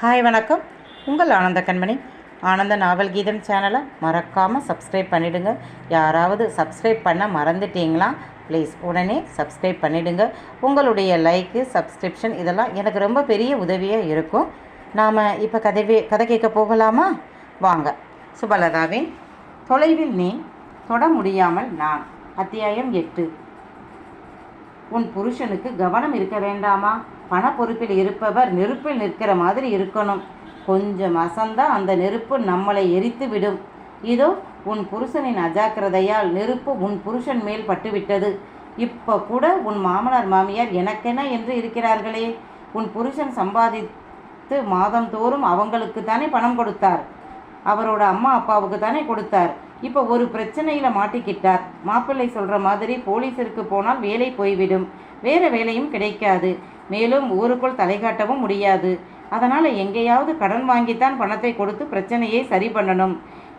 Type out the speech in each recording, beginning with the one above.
Hi வணக்கம். உங்கள் ஆனந்த கண்மணி. ஆனந்த நாவல் கீதம் சேனலை மறக்காமல் சப்ஸ்கிரைப் பண்ணிவிடுங்க யாராவது சப்ஸ்கிரைப் பண்ண மறந்துட்டீங்களா ப்ளீஸ் உடனே சப்ஸ்கிரைப் பண்ணிவிடுங்க உங்களுடைய லைக்கு சப்ஸ்கிரிப்ஷன் இதெல்லாம் எனக்கு ரொம்ப பெரிய உதவியாக இருக்கும். நாம் இப்போ கதைவே கதை கேட்க போகலாமா? வாங்க. சுபலதாவின் தொலைவில் நீ தொட முடியாமல் நான். அத்தியாயம் எட்டு. உன் புருஷனுக்கு கவனம் இருக்க வேண்டாமா? பணப்பொறுப்பில் இருப்பவர் நெருப்பில் நிற்கிற மாதிரி இருக்கணும். கொஞ்சம் அசந்தா அந்த நெருப்பு நம்மளை எரித்து விடும். இதோ உன் புருஷனின் அஜாக்கிரதையால் நெருப்பு உன் புருஷன் மேல் பட்டுவிட்டது. இப்போ கூட உன் மாமனார் மாமியார் எனக்கென என்று இருக்கிறார்களே. உன் புருஷன் சம்பாதித்து மாதந்தோறும் அவங்களுக்கு தானே பணம் கொடுத்தார். அவரோட அம்மா அப்பாவுக்கு தானே கொடுத்தார். இப்போ ஒரு பிரச்சனையில் மாட்டிக்கிட்டார். மாப்பிள்ளை சொல்கிற மாதிரி போலீஸிற்கு போனால் வேலை போய்விடும். வேறு வேலையும் கிடைக்காது. மேலும் ஊருக்குள் தலை காட்டவும் முடியாது. அதனால் எங்கேயாவது கடன் வாங்கித்தான் பணத்தை கொடுத்து பிரச்சனையை சரி பண்ணணும்.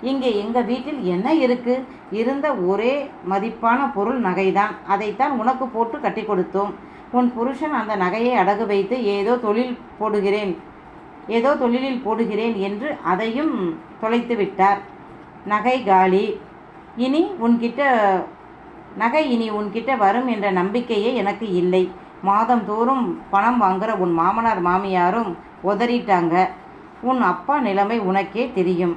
இங்கே எங்கள் வீட்டில் என்ன இருக்குது இருந்த ஒரே மதிப்பான பொருள் நகைதான். அதைத்தான் உனக்கு போட்டு கட்டி கொடுத்தோம். உன் புருஷன் அந்த நகையை அடகு வைத்து ஏதோ தொழில் போடுகிறேன். ஏதோ தொழிலில் போடுகிறேன் என்று அதையும் தொலைத்து விட்டார். நகை காலி. இனி உன்கிட்ட நகை இனி உன்கிட்ட வரும் என்ற நம்பிக்கையே எனக்கு இல்லை. மாதந்தோறும் பணம் வாங்குற உன் மாமனார் மாமியாரும் உதறிட்டாங்க. உன் அப்பா நிலைமை உனக்கே தெரியும்.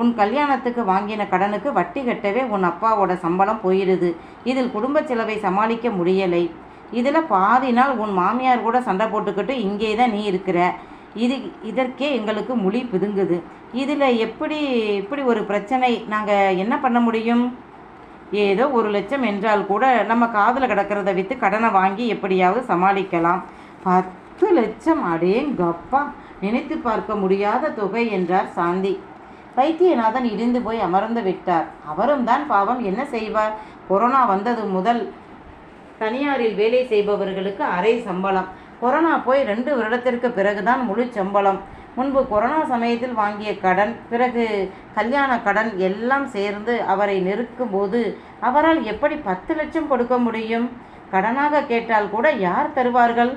உன் கல்யாணத்துக்கு வாங்கின கடனுக்கு வட்டி கட்டவே உன் அப்பாவோட சம்பளம் போயிடுது இதில் குடும்ப செலவை சமாளிக்க முடியலை. இதில் பாதி நாள் உன் மாமியார் கூட சண்டை போட்டுக்கிட்டு இங்கே தான் நீ இருக்கிற. இது இதற்கே எங்களுக்கு முழி பிதுங்குது. இதில் எப்படி இப்படி ஒரு பிரச்சனை நாங்கள் என்ன பண்ண முடியும்? ஏதோ ஒரு லட்சம் என்றால் கூட நம்ம காதில் கிடக்கிறத விற்று கடனை வாங்கி எப்படியாவது சமாளிக்கலாம். பத்து லட்சம் அடேங்கப்பா. நினைத்து பார்க்க முடியாத தொகை என்றார் சாந்தி. வைத்தியநாதன் இடிந்து போய் அமர்ந்து விட்டார். அவரும் தான் பாவம் என்ன செய்வார்? கொரோனா வந்தது முதல் தனியாரில் வேலை செய்பவர்களுக்கு அரை சம்பளம். கொரோனா போய் ரெண்டு வருடத்திற்கு பிறகுதான் முழு சம்பளம். முன்பு கொரோனா சமயத்தில் வாங்கிய கடன் பிறகு கல்யாண கடன் எல்லாம் சேர்ந்து அவரை நெருக்கும் போது அவரால் எப்படி பத்து லட்சம் கொடுக்க முடியும்? கடனாக கேட்டால் கூட யார் தருவார்கள்?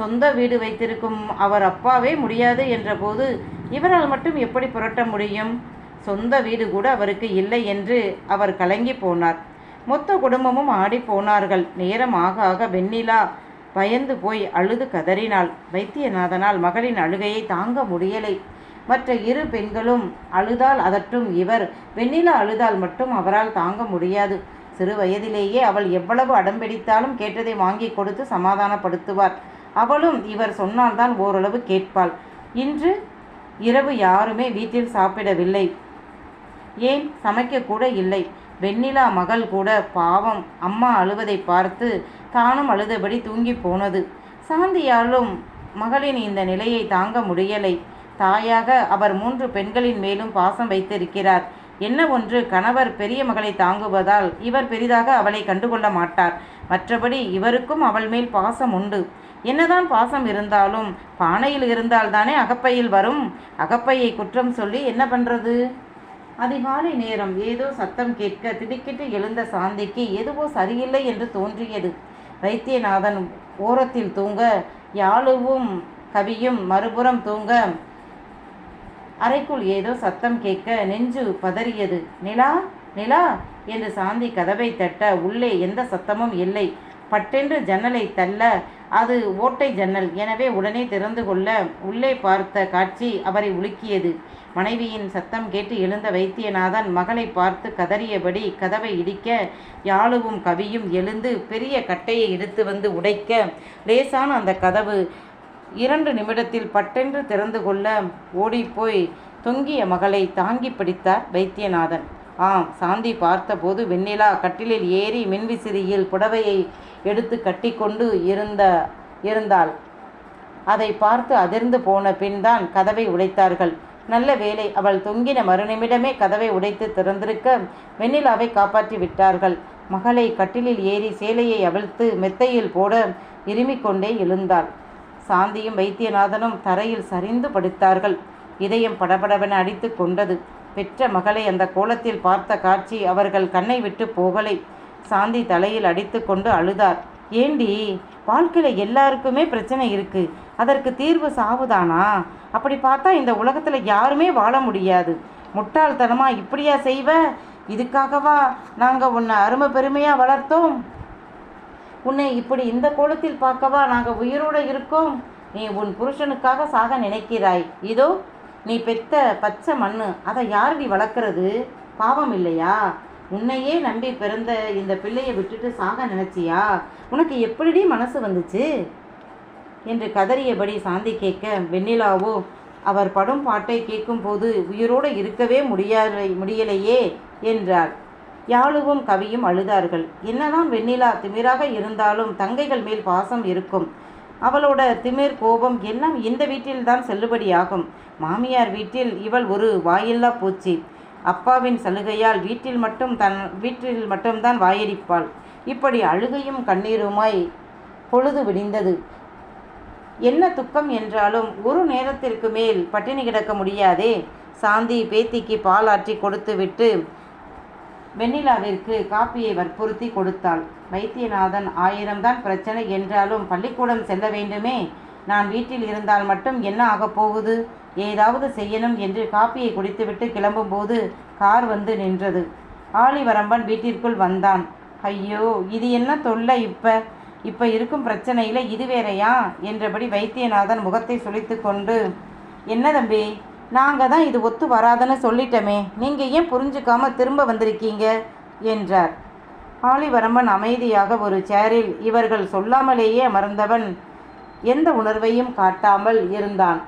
சொந்த வீடு வைத்திருக்கும் அவர் அப்பாவே முடியாது என்றபோது இவரால் மட்டும் எப்படி புரட்ட முடியும்? சொந்த வீடு கூட அவருக்கு இல்லை என்று அவர் கலங்கி போனார். மொத்த குடும்பமும் ஆடி போனார்கள். நேரம் ஆக ஆக வெண்ணிலா பயந்து போய் அழுது கதறினாள். வைத்தியநாதனால் மகளின் அழுகையை தாங்க முடியலை. மற்ற இரு பெண்களும் அழுதால் அதற்றும் இவர் வெண்ணிலா அழுதால் மட்டும் அவரால் தாங்க முடியாது. சிறு வயதிலேயே அவள் எவ்வளவு அடம்பிடித்தாலும் கேட்டதை வாங்கி கொடுத்து சமாதானப்படுத்துவார். அவளும் இவர் சொன்னால்தான் ஓரளவு கேட்பாள். இன்று இரவு யாருமே வீட்டில் சாப்பிடவில்லை. ஏன்? சமைக்கக்கூட இல்லை. வெண்ணிலா மகள் கூட பாவம். அம்மா அழுவதை பார்த்து தானும் அழுதபடி தூங்கி போனது. சாந்தியாலும் மகளின் இந்த நிலையை தாங்க முடியலை. தாயாக அவர் மூன்று பெண்களின் மேலும் பாசம் வைத்திருக்கிறார். என்ன ஒன்று? கணவர் பெரிய மகளை தாங்குவதால் இவர் பெரிதாக அவளை கண்டுகொள்ள மாட்டார். மற்றபடி இவருக்கும் அவள் மேல் பாசம் உண்டு. என்னதான் பாசம் இருந்தாலும் பானையில் இருந்தால்தானே அகப்பையில் வரும்? அகப்பையை குற்றம் சொல்லி என்ன பண்ணுறது அதிகாலை நேரம் ஏதோ சத்தம் கேட்க திடுக்கிட்டு எழுந்த சாந்திக்கு எதுவோ சரியில்லை என்று தோன்றியது. வைத்தியநாதன் ஓரத்தில் தூங்க யாழுவும் கவியும் மறுபுறம் தூங்க அறைக்குள் ஏதோ சத்தம் கேட்க நெஞ்சு பதறியது. நிலா நிலா என்று சாந்தி கதவை தட்ட உள்ளே எந்த சத்தமும் இல்லை. பட்டென்று ஜன்னலை தள்ள அது ஓட்டை ஜன்னல். எனவே உடனே திறந்து கொள்ள உள்ளே பார்த்த காட்சி அவரை உலுக்கியது. மனைவியின் சத்தம் கேட்டு எழுந்த வைத்தியநாதன் மகளை பார்த்து கதறியபடி கதவை இடிக்க யாழுவும் கவியும் எழுந்து பெரிய கட்டையை எடுத்து வந்து உடைக்க லேசான அந்த கதவு இரண்டு நிமிடத்தில் பட்டென்று திறந்து கொள்ள ஓடிப்போய் தொங்கிய மகளை தாங்கி பிடித்தார் வைத்தியநாதன். ஆம் சாந்தி பார்த்தபோது வெண்ணிலா கட்டிலில் ஏறி மின்விசிறியில் புடவையை எடுத்து கட்டிக்கொண்டு இருந்த இருந்தாள். அதை பார்த்து அதிர்ந்து போன பின்தான் கதவை உடைத்தார்கள். நல்ல வேளை அவள் தொங்கின மறுநிமிடமே கதவை உடைத்து திறந்திருக்க வெண்ணிலாவை காப்பாற்றி விட்டார்கள். மகளை கட்டிலில் ஏறி சேலையை அவிழ்த்து மெத்தையில் போட இருமிக் கொண்டே எழுந்தாள். சாந்தியும் வைத்தியநாதனும் தரையில் சரிந்து படுத்தார்கள். இதயம் படபடவென அடித்து கொண்டது. பெற்ற மகளை அந்த கோலத்தில் பார்த்த காட்சி அவர்கள் கண்ணை விட்டு போகலை. சாந்தி தலையில் அடித்து கொண்டு அழுதார். ஏண்டி வாழ்க்கையில் எல்லாருக்குமே பிரச்சனை இருக்குது அதற்கு தீர்வு சாவுதானா? அப்படி பார்த்தா இந்த உலகத்தில் யாருமே வாழ முடியாது. முட்டாள்தனமாக இப்படியா செய்வ? இதுக்காகவா நாங்கள் உன்னை அருமை பெருமையாக வளர்த்தோம்? உன்னை இப்படி இந்த கோலத்தில் பார்க்கவா நாங்கள் உயிரோடு இருக்கோம்? நீ உன் புருஷனுக்காக சாக நினைக்கிறாய். இதோ நீ பெத்த பச்சை மண்ணு. அதை யார் நீ வளர்க்குறது? பாவம் இல்லையா? உன்னையே நம்பி பிறந்த இந்த பிள்ளையை விட்டுட்டு சாக நினைச்சியா? உனக்கு எப்படிடி மனசு வந்துச்சு? என்று கதறியபடி சாந்தி கேட்க வெண்ணிலாவோ அவர் படும் பாட்டை கேட்கும்போது உயிரோடு இருக்கவே முடியாத முடியலையே என்றார் யாழுவும் கவியும் அழுதார்கள். என்னதான் வெண்ணிலா திமிராக இருந்தாலும் தங்கைகள் மேல் பாசம் இருக்கும். அவளோட திமிர் கோபம் எல்லாம் இந்த வீட்டில்தான் செல்லுபடியாகும். மாமியார் வீட்டில் இவள் ஒரு வாயில்லா பூச்சி. அப்பாவின் சலுகையால் வீட்டில் மட்டும் தன் வீட்டில் மட்டும்தான் வாயடிப்பாள். இப்படி அழுகையும் கண்ணீருமாய் பொழுது விடிந்தது. என்ன துக்கம் என்றாலும் ஒரு நேரத்திற்கு மேல் பட்டினி கிடக்க முடியாதே. சாந்தி பேத்திக்கு பால் ஆற்றி கொடுத்துவிட்டு வெண்ணிலாவிற்கு காப்பியை வற்புறுத்தி கொடுத்தாள். வைத்தியநாதன் ஆயிரம்தான் பிரச்சனை என்றாலும் பள்ளிக்கூடம் செல்ல வேண்டுமே. நான் வீட்டில் இருந்தால் மட்டும் என்ன ஆகப் போகுது? ஏதாவது செய்யணும் என்று காப்பியை குடித்துவிட்டு கிளம்பும்போது கார் வந்து நின்றது. ஆலிவரம்பன் வீட்டிற்குள் வந்தான். ஐயோ இது என்ன தொல்லை இப்போ? இப்போ இருக்கும் பிரச்சனையில் இது வேறையா? என்றபடி வைத்தியநாதன் முகத்தை சுழித்து கொண்டு என்ன தம்பி நாங்கள் தான் இது ஒத்து வராதுன்னு சொல்லிட்டோமே நீங்கள் ஏன் புரிஞ்சுக்காம திரும்ப வந்திருக்கீங்க? என்றார். ஆலிவரம்பன் அமைதியாக ஒரு சேரில் இவர்கள் சொல்லாமலேயே அமர்ந்தவன் எந்த உணர்வையும் காட்டாமல் இருந்தான்.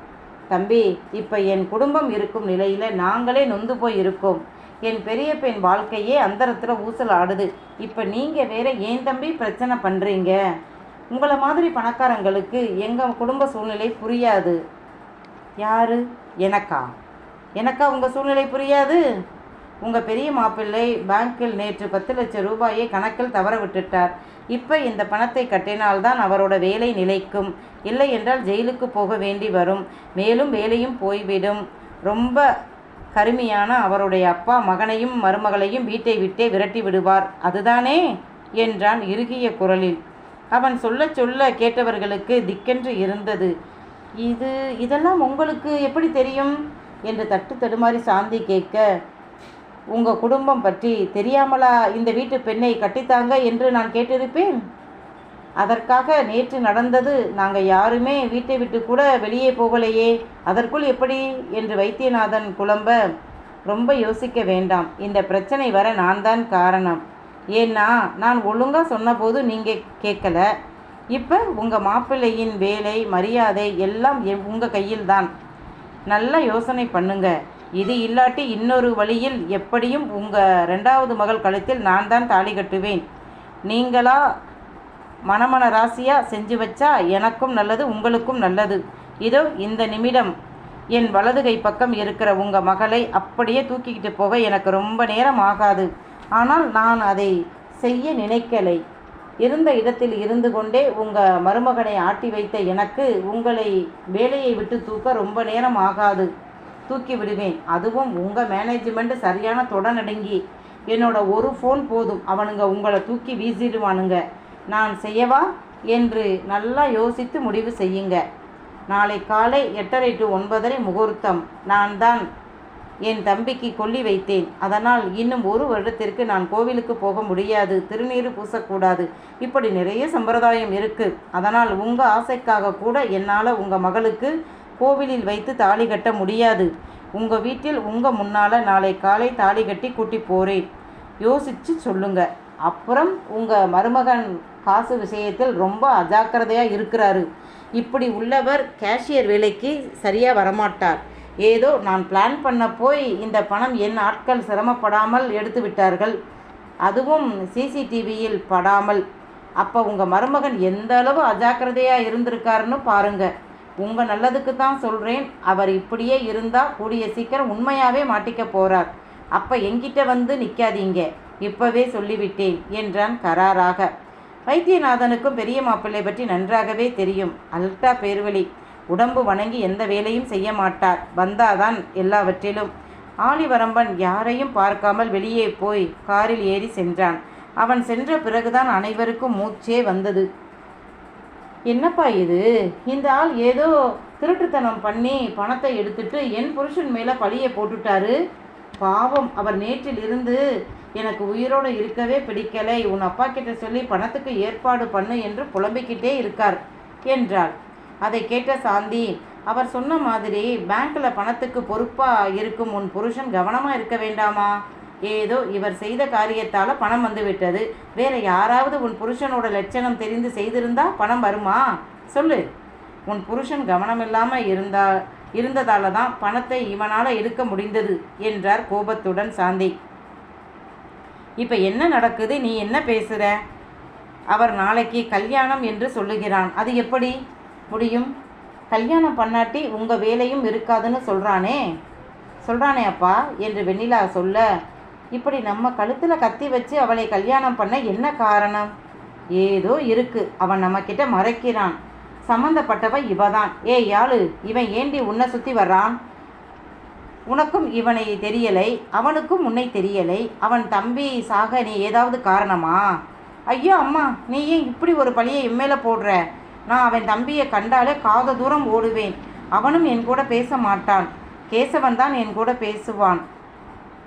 தம்பி இப்போ என் குடும்பம் இருக்கும் நிலையில் நாங்களே நொந்து போய் இருக்கோம். என் பெரிய பெண் வாழ்க்கையே அந்தரத்தில் ஊசல் ஆடுது. இப்போ நீங்கள் வேற ஏன் தம்பி பிரச்சனை பண்ணுறீங்க உங்களை மாதிரி பணக்காரங்களுக்கு எங்கள் குடும்ப சூழ்நிலை புரியாது. யார்? எனக்கா? எனக்கா உங்கள் சூழ்நிலை புரியாது? உங்கள் பெரிய மாப்பிள்ளை பேங்க்கில் நேற்று பத்து லட்சம் ரூபாயை கணக்கில் தவற விட்டுட்டார். இப்போ இந்த பணத்தை கட்டினால்தான் அவரோட வேலை நிலைக்கும். இல்லை என்றால் ஜெயிலுக்கு போக வேண்டி வரும். மேலும் வேலையும் போய்விடும். ரொம்ப கருமையான அவருடைய அப்பா மகனையும் மருமகளையும் வீட்டை விட்டே விரட்டி விடுவார். அதுதானே? என்றான் இறுகிய குரலில். அவன் சொல்ல சொல்ல கேட்டவர்களுக்கு திக்கென்று இருந்தது. இது இதெல்லாம் உங்களுக்கு எப்படி தெரியும்? என்று தட்டு தடுமாறி சாந்தி கேட்க உங்கள் குடும்பம் பற்றி தெரியாமலா இந்த வீட்டு பெண்ணை கட்டித்தாங்க என்று நான் கேட்டிருப்பேன்? அதற்காக நேற்று நடந்தது நாங்கள் யாருமே வீட்டை விட்டு கூட வெளியே போகலையே அதற்குள் எப்படி? என்று வைத்தியநாதன் குழம்ப ரொம்ப யோசிக்க வேண்டாம். இந்த பிரச்சனை வர நான் தான் காரணம். ஏன்னா நான் ஒழுங்காக சொன்னபோது நீங்கள் கேட்கல. இப்போ உங்கள் மாப்பிள்ளையின் வேலை மரியாதை எல்லாம் உங்கள் கையில் தான் யோசனை பண்ணுங்க. இது இல்லாட்டி இன்னொரு வழியில் எப்படியும் உங்கள் ரெண்டாவது மகள் கழுத்தில் நான் தான் தாலி கட்டுவேன். நீங்களா மணமன ராசியாக செஞ்சு வச்சா எனக்கும் நல்லது உங்களுக்கும் நல்லது. இதோ இந்த நிமிடம். என் வலது கை பக்கம் இருக்கிற உங்கள் மகளை அப்படியே தூக்கிக்கிட்டு போக எனக்கு ரொம்ப நேரம் ஆகாது. ஆனால் நான் அதை செய்ய நினைக்கலை. இருந்த இடத்தில் இருந்து கொண்டே உங்கள் மருமகனை ஆட்டி வைத்த எனக்கு உங்களை வேலையை விட்டு தூக்க ரொம்ப நேரம் ஆகாது. தூக்கி விடுவேன். அதுவும் உங்கள் மேனேஜ்மெண்ட் சரியான தொடநடுங்கி என்னோட ஒரு ஃபோன் போதும். அவனுங்க உங்களை தூக்கி வீசிடுவானுங்க. நான் செய்யவா? என்று நல்லா யோசித்து முடிவு செய்யுங்க. நாளை காலை எட்டரை டு ஒன்பதரை முகூர்த்தம். நான் தான் என் தம்பிக்கு கொல்லி வைத்தேன். அதனால் இன்னும் ஒரு வருடத்திற்கு நான் கோவிலுக்கு போக முடியாது. திருநீறு பூசக்கூடாது. இப்படி நிறைய சம்பிரதாயம் இருக்கு. அதனால் உங்கள் ஆசைக்காக கூட என்னால் உங்கள் மகளுக்கு கோவிலில் வைத்து தாலி கட்ட முடியாது. உங்கள் வீட்டில் உங்கள் முன்னால் நாளை காலை தாலி கட்டி கூட்டி போகிறேன் யோசித்து சொல்லுங்க. அப்புறம் உங்கள் மருமகன் காசு விஷயத்தில் ரொம்ப அஜாக்கிரதையாக இருக்கிறாரு. இப்படி உள்ளவர் கேஷியர் வேலைக்கு சரியாக வரமாட்டார். ஏதோ நான் பிளான் பண்ண போய் இந்த பணம் என் ஆட்கள் சிரமப்படாமல் எடுத்து விட்டார்கள். அதுவும் சிசிடிவியில் படாமல். அப்போ உங்கள் மருமகன் எந்த அளவு அஜாக்கிரதையாக இருந்திருக்காருன்னு பாருங்கள் உங்கள் நல்லதுக்கு தான் சொல்கிறேன் அவர் இப்படியே இருந்தால் கூடிய சீக்கிரம் உண்மையாகவே மாட்டிக்க போகிறார் அப்போ எங்கிட்ட வந்து நிற்காதீங்க இப்போவே சொல்லிவிட்டேன் என்றான் கராராக. வைத்தியநாதனுக்கும் பெரிய மாப்பிள்ளை பற்றி நன்றாகவே தெரியும். அல்ட்ரா பேர்வழி. உடம்பு வணங்கி எந்த வேலையும் செய்ய மாட்டார். வந்தாதான் எல்லாவற்றிலும். ஆலிவரம்பன் யாரையும் பார்க்காமல் வெளியே போய் காரில் ஏறி சென்றான். அவன் சென்ற பிறகுதான் அனைவருக்கும் மூச்சே வந்தது. என்னப்பா இது? இந்த ஆள் ஏதோ திருட்டுத்தனம் பண்ணி பணத்தை எடுத்துட்டு என் புருஷன் மேலே பழியை போட்டுட்டாரு. பாவம் அவர் நேற்றில் இருந்து எனக்கு உயிரோடு இருக்கவே பிடிக்கலை. உன் அப்பா கிட்ட சொல்லி பணத்துக்கு ஏற்பாடு பண்ணு என்று புலம்பிக்கிட்டே இருக்கார் என்றாள். அதை கேட்ட சாந்தி அவர் சொன்ன மாதிரி பேங்க்கில் பணத்துக்கு பொறுப்பாக இருக்கும் உன் புருஷன் கவனமாக இருக்க வேண்டாமா? ஏதோ இவர் செய்த காரியத்தால் பணம் வந்துவிட்டது. வேற யாராவது உன் புருஷனோட லட்சணம் தெரிந்து செய்திருந்தா பணம் வருமா? சொல்லு. உன் புருஷன் கவனமில்லாமல் இருந்தா இருந்ததால தான் பணத்தை இவனால் எடுக்க முடிந்தது என்றார் கோபத்துடன் சாந்தி. இப்போ என்ன நடக்குது? நீ என்ன பேசுற? அவர் நாளைக்கு கல்யாணம் என்று சொல்லுகிறான். அது எப்படி? முடியும். கல்யாணம் பண்ணாட்டி உங்கள் வேலையும் இருக்காதுன்னு சொல்கிறானே சொல்கிறானே அப்பா என்று வெண்ணிலா சொல்ல இப்படி நம்ம கழுத்தில் கத்தி வச்சு அவளை கல்யாணம் பண்ண என்ன காரணம்? ஏதோ இருக்கு. அவன் நம்மக்கிட்ட மறைக்கிறான். சம்மந்தப்பட்டவ இவதான். ஏ யாழு இவன் ஏண்டி உன்னை சுற்றி வர்றான்? உனக்கும் இவனை தெரியலை அவனுக்கும் உன்னை தெரியலை. அவன் தம்பி சாக நீ ஏதாவது காரணமா? ஐயோ அம்மா நீ ஏன் இப்படி ஒரு பழியை எம்மேல போடுற? நான் அவன் தம்பியை கண்டாலே காத தூரம் ஓடுவேன். அவனும் என் கூட பேச மாட்டான். கேசவன் தான் என் கூட பேசுவான்.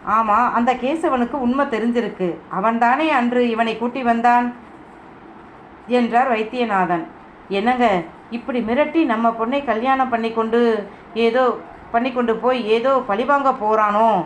ஆமாம் அந்த கேசவனுக்கு உண்மை தெரிஞ்சிருக்கு. அவன்தானே அன்று இவனை கூட்டி வந்தான்? என்றார் வைத்தியநாதன். என்னங்க இப்படி மிரட்டி நம்ம பொண்ணை கல்யாணம் பண்ணி கொண்டு ஏதோ பண்ணி கொண்டு போய் ஏதோ பழிவாங்க போகிறானோ